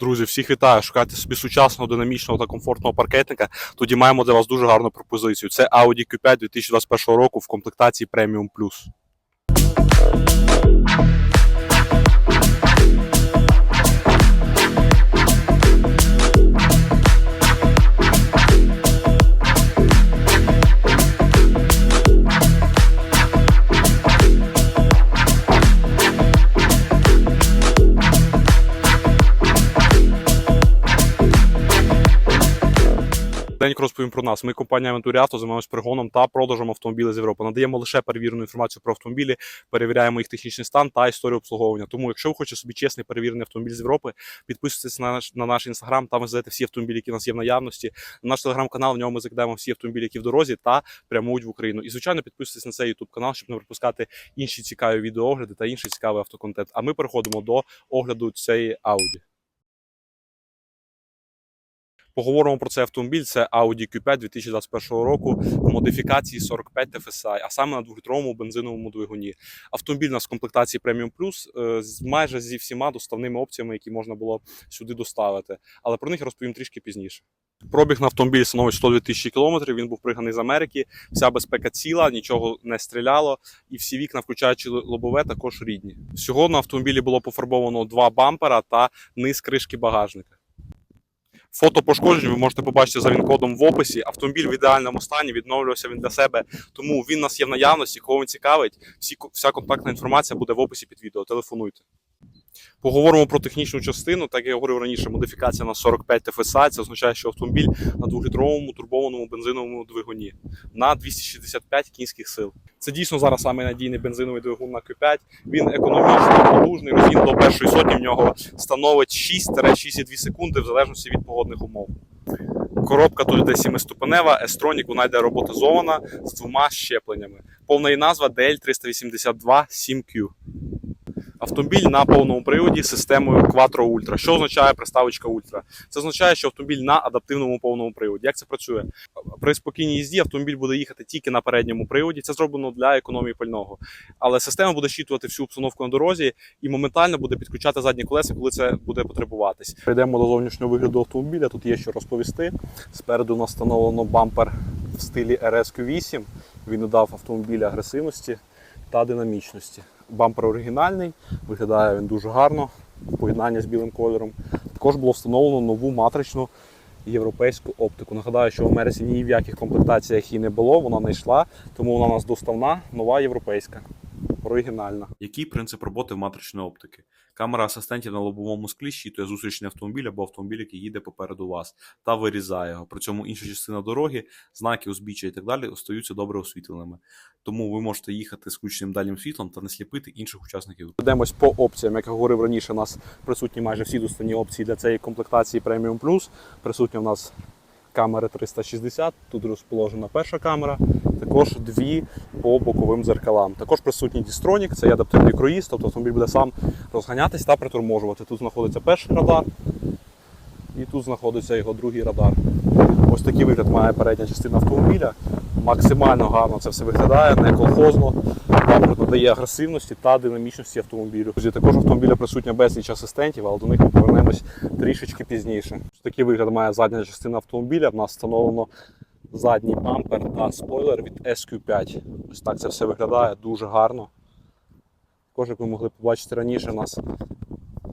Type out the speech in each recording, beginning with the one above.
Друзі, всіх вітаю! Шукайте собі сучасного, динамічного та комфортного паркетника. Тоді маємо для вас дуже гарну пропозицію. Це Audi Q5 2021 року в комплектації Premium Plus. Денько розповім про нас. Ми компанія Авто займаємося пригоном та продажем автомобілів з Європи. Надаємо лише перевірену інформацію про автомобілі, перевіряємо їх технічний стан та історію обслуговування. Тому, якщо ви хочете собі чесний перевірений автомобіль з Європи, підписуйтесь на наш на наш інстаграм. Там ви знаєте всі автомобілі, які у нас є в наявності. На наш телеграм-канал в ньому ми закидаємо всі автомобілі, які в дорозі та прямують в Україну. І звичайно, підписуйтесь на цей ютуб канал, щоб не пропускати інші цікаві відеоогляди та інший цікавий автоконтент. А ми переходимо до огляду цієї Audi. Поговоримо про цей автомобіль. Це Audi Q5 2021 року в модифікації 45 TFSI, а саме на двохлітровому бензиновому двигуні. Автомобіль у нас в комплектації Premium Plus е, майже зі всіма доставними опціями, які можна було сюди доставити. Але про них розповім трішки пізніше. Пробіг на автомобілі становить 102 тисячі кілометрів. Він був приганий з Америки. Вся безпека ціла, нічого не стріляло, і всі вікна, включаючи лобове, також рідні. Всього на автомобілі було пофарбовано два бампера та низ кришки багажника. Фото пошкоджень ви можете побачити за він-кодом в описі. Автомобіль в ідеальному стані, відновлювався він для себе, тому він нас є в наявності. Кого він цікавить, всі, вся контактна інформація буде в описі під відео. Телефонуйте. Поговоримо про технічну частину. Так як я говорив раніше, модифікація на 45 TFSI. Це означає, що автомобіль на двохлітровому турбованому бензиновому двигуні на 265 кінських сил. Це дійсно зараз самий надійний бензиновий двигун на Q5. Він економічний, потужний, розгін до першої сотні в нього становить 6-6,2 секунди в залежності від погодних умов. Коробка тут йде 7-ступенева, S-Tronic, вона йде роботизована з двома щепленнями. Повна її назва DL382 7Q. Автомобіль на повному приводі системою Quattro Ultra. Що означає приставочка Ultra? Це означає, що автомобіль на адаптивному повному приводі. Як це працює? При спокійній їзді автомобіль буде їхати тільки на передньому приводі. Це зроблено для економії пального. Але система буде щитувати всю обстановку на дорозі і моментально буде підключати задні колеса, коли це буде потребуватись. Прийдемо до зовнішнього вигляду автомобіля. Тут є що розповісти. Спереду у нас встановлено бампер в стилі RSQ8. Він додав автомобілі агресивності та динамічності. Бампер оригінальний, виглядає він дуже гарно поєднання з білим кольором. Також було встановлено нову матричну європейську оптику. Нагадаю, що в Америці ні в яких комплектаціях її не було, вона не йшла, тому вона у нас доставна, нова європейська, оригінальна. Який принцип роботи матричної оптики? Камера асистентів на лобовому склі щитує зустрічний автомобіль або автомобіль, який їде попереду вас, та вирізає його. При цьому інша частина дороги, знаки, узбіччя і так далі остаються добре освітленими. Тому ви можете їхати з включеним дальнім світлом та не сліпити інших учасників. Йдемось по опціям. Як я говорив раніше, у нас присутні майже всі достані опції для цієї комплектації Premium Plus. Присутня у нас камери 360, тут розположена перша камера, також дві по боковим зеркалам. Також присутній дістронік, це є адаптивний круїз, тобто автомобіль буде сам розганятись та приторможувати. Тут знаходиться перший радар і тут знаходиться його другий радар. Ось такий вигляд має передня частина автомобіля. Максимально гарно це все виглядає, не колхозно. Бампер надає агресивності та динамічності автомобілю. Також автомобіля присутня безліч асистентів, але до них ми повернемось трішечки пізніше. Такий вигляд має задня частина автомобіля. В нас встановлено задній бампер та спойлер від SQ5. Ось так це все виглядає дуже гарно. Також, як ви могли побачити раніше, у нас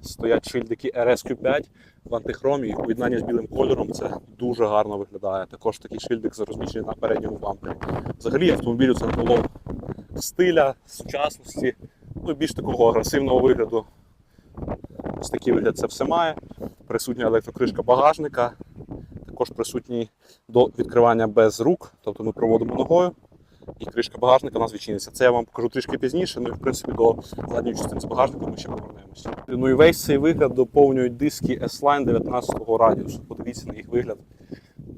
стоять шильдики RSQ5 в антихромі, в поєднанні з білим кольором це дуже гарно виглядає. Також такий шильдик розміщений на передньому бампері. Взагалі автомобілю це було стиля, сучасності, ну більш такого агресивного вигляду. Ось такий вигляд це все має. Присутня електрокришка багажника, також присутній до відкривання без рук, тобто ми проводимо ногою. І кришка багажника у нас відчиниться. Це я вам покажу трішки пізніше. Ну і в принципі до задньої частини з багажником ми ще повернемося. Ну і весь цей вигляд доповнюють диски S-Line 19-го радіусу. Подивіться на їх вигляд.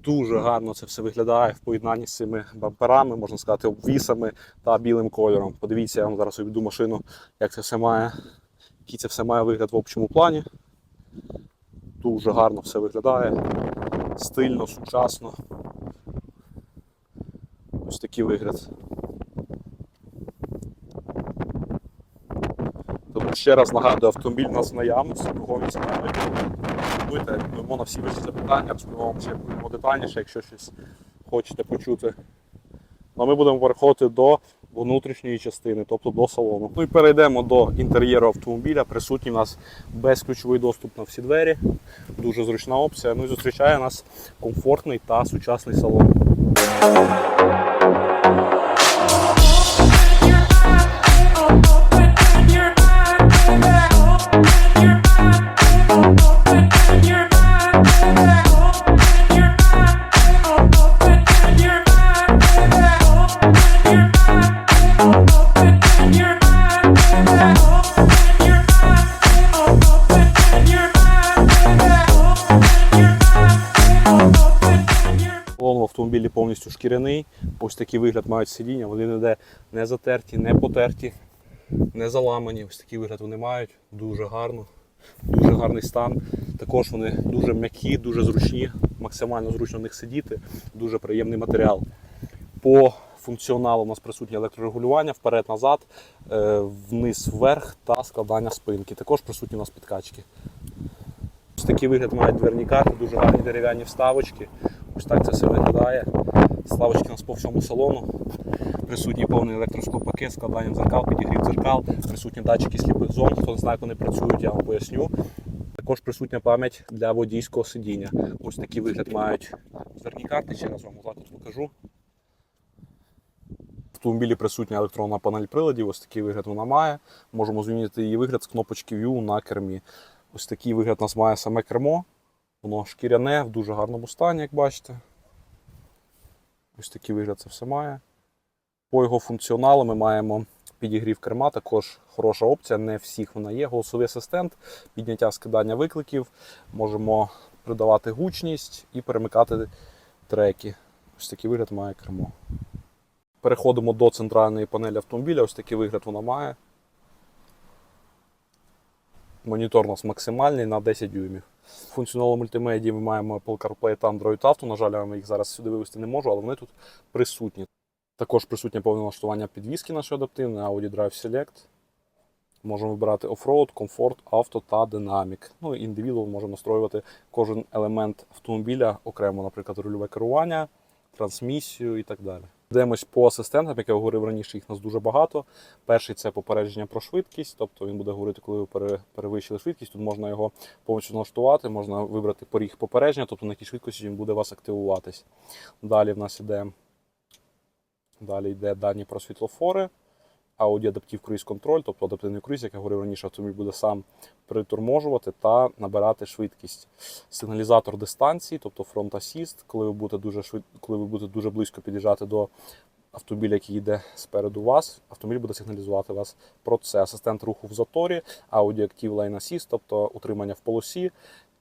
Дуже гарно це все виглядає в поєднанні з цими бамперами, можна сказати, обвісами та білим кольором. Подивіться, я вам зараз обійду машину, як це все має, який це все має вигляд в общому плані. Дуже гарно все виглядає, стильно, сучасно. Ось такий вигляд. Тому ще раз нагадую, автомобіль у нас наявності, кого він телефонуйте, відповімо на всі ваші запитання, вам ще будемо детальніше, якщо щось хочете почути. Ну, а ми будемо переходити до внутрішньої частини, тобто до салону. Ну і перейдемо до інтер'єру автомобіля. Присутній у нас безключовий доступ на всі двері, дуже зручна опція. Ну і зустрічає нас комфортний та сучасний. Салон повністю шкіряний. Ось такий вигляд мають сидіння. Вони ніде не затерті, не потерті, не заламані. Ось такий вигляд вони мають. Дуже гарно, дуже гарний стан. Також вони дуже м'які, дуже зручні, максимально зручно в них сидіти. Дуже приємний матеріал. По функціоналу у нас присутнє електрорегулювання вперед-назад, е, вниз-вверх та складання спинки. Також присутні у нас підкачки. Ось такий вигляд мають дверні карти, дуже гарні дерев'яні вставочки. Ось так це все виглядає. Вставочки у нас по всьому салону. Присутній повний електроскопакет, складання дзеркал, підігрів дзеркал, присутні датчики сліпих зон. Хто не знає, як вони працюють, я вам поясню. Також присутня пам'ять для водійського сидіння. Ось такий вигляд мають дверні карти. Ще раз вам от покажу. В автомобілі присутня електронна панель приладів, ось такий вигляд вона має. Можемо змінити її вигляд з кнопочки View на кермі. Ось такий вигляд у нас має саме кермо. Воно шкіряне, в дуже гарному стані, як бачите. Ось такий вигляд це все має. По його функціоналу ми маємо підігрів керма, також хороша опція, не всіх вона є. Голосовий асистент, підняття скидання викликів. Можемо придавати гучність і перемикати треки. Ось такий вигляд має кермо. Переходимо до центральної панелі автомобіля. Ось такий вигляд вона має. Монітор у нас максимальний на 10 дюймів. Функціоналу мультимедії ми маємо Apple CarPlay та Android Auto. На жаль, я вам їх зараз сюди вивести не можу, але вони тут присутні. Також присутнє повне налаштування підвіски нашої адаптивної, Audi Drive Select. Можемо вибирати Offroad, Comfort, Auto та Dynamic. Ну і індивідуал можемо настроювати кожен елемент автомобіля окремо, наприклад, рульове керування, трансмісію і так далі. Йдемось по асистентам, як я говорив раніше, їх нас дуже багато. Перший це попередження про швидкість, тобто він буде говорити, коли ви перевищили швидкість. Тут можна його повністю налаштувати, можна вибрати поріг попередження, тобто на якій швидкості він буде вас активуватись. Далі в нас іде, далі йде дані про світлофори, Audi Adaptive Cruise Control, тобто адаптивний круїз, як я говорив раніше, автомобіль буде сам приторможувати та набирати швидкість. Сигналізатор дистанції, тобто Front Assist, коли ви будете дуже швид... коли ви будете дуже близько під'їжджати до автомобіля, який йде спереду вас, автомобіль буде сигналізувати вас про це. Асистент руху в заторі, Audi Active Lane Assist, тобто утримання в полосі,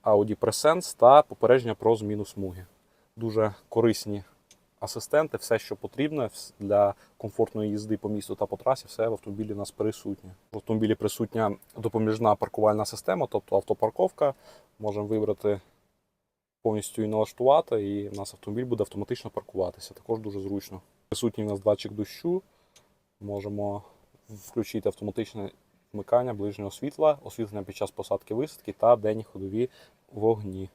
Audi Presence та попередження про зміну смуги. Дуже корисні асистенти, все, що потрібно для комфортної їзди по місту та по трасі, все в автомобілі у нас присутнє. В автомобілі присутня допоміжна паркувальна система, тобто автопарковка. Можемо вибрати повністю і налаштувати, і в нас автомобіль буде автоматично паркуватися. Також дуже зручно. Присутній у нас датчик дощу. Можемо включити автоматичне вмикання ближнього світла, освітлення під час посадки висадки та денні ходові вогні.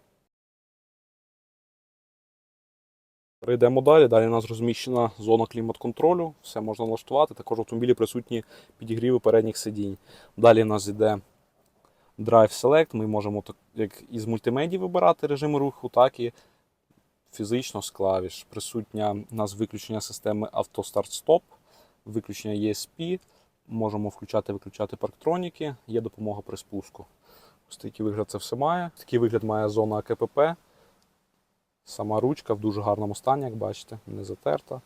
Перейдемо далі. Далі у нас розміщена зона клімат-контролю, все можна налаштувати. Також в автомобілі присутні підігріви передніх сидінь. Далі у нас йде Drive Select. Ми можемо як із мультимедії вибирати режими руху, так і фізично з клавіш. Присутня у нас виключення системи Stop, виключення ESP. Можемо включати виключати парктроніки, є допомога при спуску. Ось такий вигляд це все має. Такий вигляд має зона КПП. Сама ручка в дуже гарному стані, як бачите, не затерта.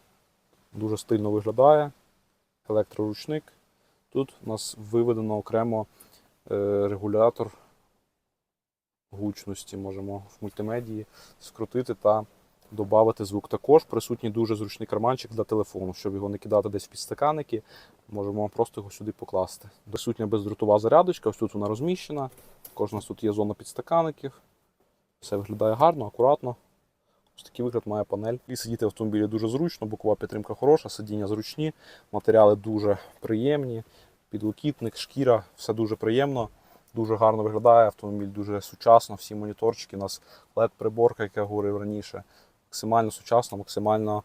Дуже стильно виглядає. Електроручник. Тут у нас виведено окремо е, регулятор гучності. Можемо в мультимедії скрутити та додати звук. Також присутній дуже зручний карманчик для телефону, щоб його не кидати десь в підстаканники. Можемо просто його сюди покласти. Присутня бездротова зарядочка, ось тут вона розміщена. Також у нас тут є зона підстаканників. Все виглядає гарно, акуратно. Ось такий вигляд має панель. І сидіти в автомобілі дуже зручно, бокова підтримка хороша, сидіння зручні, матеріали дуже приємні, підлокітник, шкіра, все дуже приємно, Дуже гарно виглядає автомобіль, дуже сучасно, всі моніторчики, у нас LED-приборка, як я говорив раніше. Максимально сучасно, максимально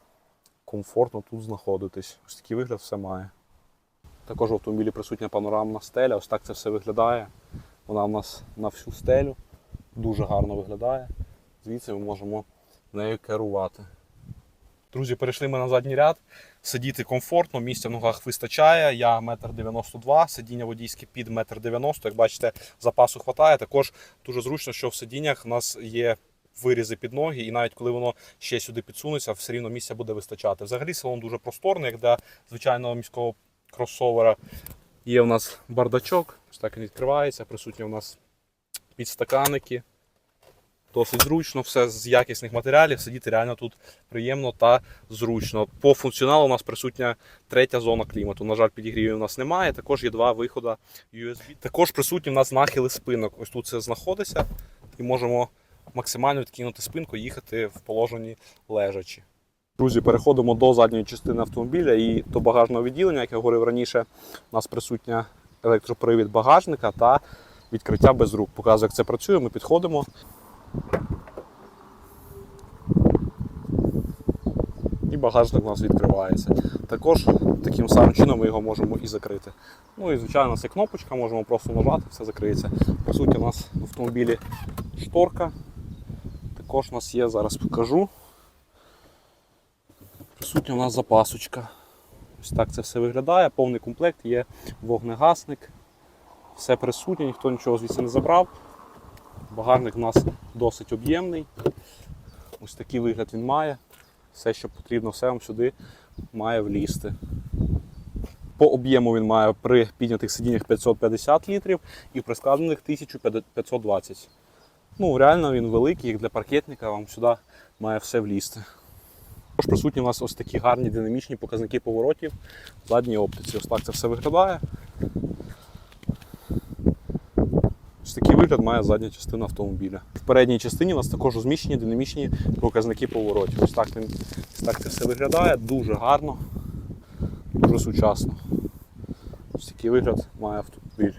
комфортно тут знаходитись. Ось такий вигляд все має. Також в автомобілі присутня панорамна стеля, ось так це все виглядає. Вона у нас на всю стелю, дуже гарно виглядає. Звідси ми можемо нею керувати. Друзі, перейшли ми на задній ряд. Сидіти комфортно, місця в ногах вистачає. Я 1,92 м, сидіння водійське під 1,90 м. Як бачите, запасу хватає. Також дуже зручно, що в сидіннях у нас є вирізи під ноги, і навіть коли воно ще сюди підсунеться, все рівно місця буде вистачати. Взагалі салон дуже просторний, як для звичайного міського кросовера. Є у нас бардачок, ось так він відкривається. Присутні у нас підстаканники. Досить зручно, все з якісних матеріалів. Сидіти реально тут приємно та зручно. По функціоналу у нас присутня третя зона клімату. На жаль, підігрівів у нас немає. Також є два виходи USB. Також присутні у нас нахили спинок. Ось тут це знаходиться, і можемо максимально відкинути спинку, їхати в положенні лежачі. Друзі, переходимо до задньої частини автомобіля і до багажного відділення. Як я говорив раніше, у нас присутня електропривід багажника та відкриття без рук. Показую, як це працює. Ми підходимо. І багажник у нас відкривається. Також таким самим чином ми його можемо і закрити. Ну і звичайно, у нас є кнопочка, можемо просто нажати, все закриється. По суті, у нас в автомобілі шторка. Також у нас є, зараз покажу. Присутня у нас запасочка. Ось так це все виглядає. Повний комплект, є вогнегасник. Все присутнє, ніхто нічого звідси не забрав. Багажник у нас досить об'ємний. Ось такий вигляд він має. Все, що потрібно, все вам сюди має влізти. По об'єму він має при піднятих сидіннях 550 літрів і при складених 1520. Ну, реально він великий, як для паркетника, вам сюди має все влізти. Також присутні у нас ось такі гарні динамічні показники поворотів задній оптиці. Ось так це все виглядає. Ось такий вигляд має задня частина автомобіля. В передній частині у нас також розміщені динамічні показники поворотів. Ось так, ось так це все виглядає, дуже гарно, дуже сучасно. Ось такий вигляд має автомобіль.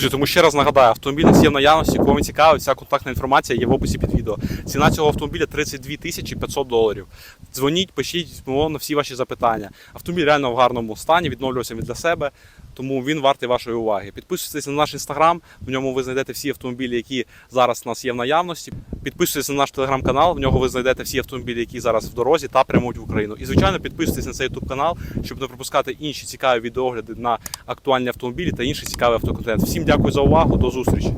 Друзі, тому ще раз нагадаю, автомобіль є в наявності, кого цікавить, вся контактна інформація є в описі під відео. Ціна цього автомобіля 32 тисячі 500 доларів. Дзвоніть, пишіть на всі ваші запитання. Автомобіль реально в гарному стані, відновлювався від для себе, тому він вартий вашої уваги. Підписуйтесь на наш інстаграм, в ньому ви знайдете всі автомобілі, які зараз у нас є в наявності. Підписуйтесь на наш телеграм-канал, в нього ви знайдете всі автомобілі, які зараз в дорозі та прямують в Україну. І звичайно, підписуйтесь на цей YouTube канал, щоб не пропускати інші цікаві відеогляди на актуальні автомобілі та інший цікавий автоконтент. Всім дякую за увагу, до зустрічі!